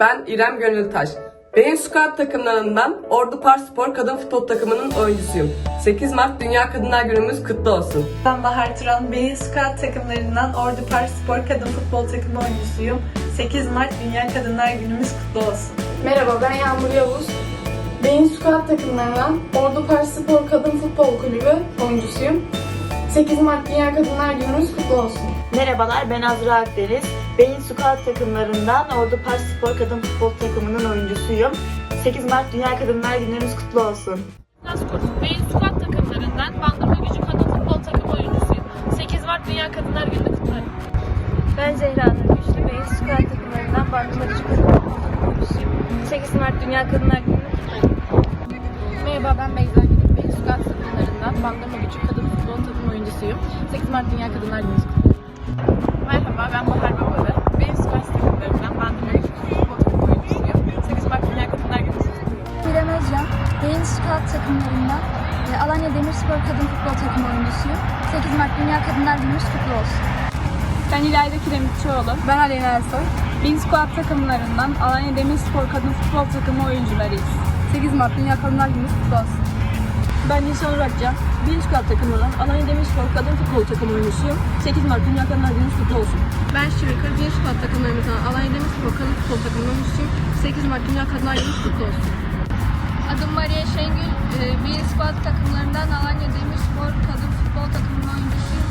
ben İrem Gönültaş. Beyin Squad takımlarından Ordu Parspor Kadın Futbol takımının oyuncusuyum. 8 Mart Dünya Kadınlar Günümüz kutlu olsun. Ben Bahar Turan, Beyin Squad takımlarından Ordu Park Spor Kadın Futbol takımı oyuncusuyum. 8 Mart Dünya Kadınlar Günümüz kutlu olsun. Merhaba ben Yağmur Yavuz. Beyin Squad takımlarından Ordu Park Spor Kadın Futbol Kulübü oyuncusuyum. 8 Mart Dünya Kadınlar Günümüz kutlu olsun. Merhabalar ben Azra Akdeniz. Beyin Squad takımlarından Ordu Pars Spor Kadın Futbol takımının oyuncusuyum. 8 Mart Dünya Kadınlar Günümüz kutlu olsun. Naskur, Beyin Squad takımlarından Bandırma Gücü Kadın Futbol takımı oyuncusuyum. 8 Mart Dünya Kadınlar Günü kutlarım. Ben Zehra Nur Güçlü, Beyin Squad takımlarından Bandırma Gücü Kadın Futbol oyuncusuyum. 8 Mart Dünya Kadınlar Günü'nü kutlarım. Merhaba ben Beyza Gülük, Beyin Squad takımlarından Bandırma Gücü Kadın Futbol takımı oyuncusuyum. 8 Mart Dünya Kadınlar Günü kutlarım. Merhaba ben Bahar Babalı, Squad takımlarından e, Alanya Demirspor Kadın Futbol takımı oyuncusuyum. 8 Mart Dünya Kadınlar Günümüz kutlu olsun. Ben İlayda Kiremitçioğlu. Ben Aleyna Ersoy. Beyin Squad takımlarından Alanya Demirspor Kadın Futbol takımı oyuncularıyız. 8 Mart Dünya Kadınlar Günümüz kutlu olsun. Ben Nisan Urakcan. Beyin Squad takımından Alanya Demirspor Kadın Futbol takımı oyuncusuyum. 8 Mart Dünya Kadınlar Günümüz kutlu olsun. Ben Şirika, Beyin Squad takımlarımızdan Alanya Demirspor Kadın Futbol takımı oyuncusuyum. 8 Mart Dünya Kadınlar Günü kutlu olsun. Adım Maria Şengül. Beyin Squad takımlarından Alanya Demirspor Kadın Futbol takımının oyuncusuyum.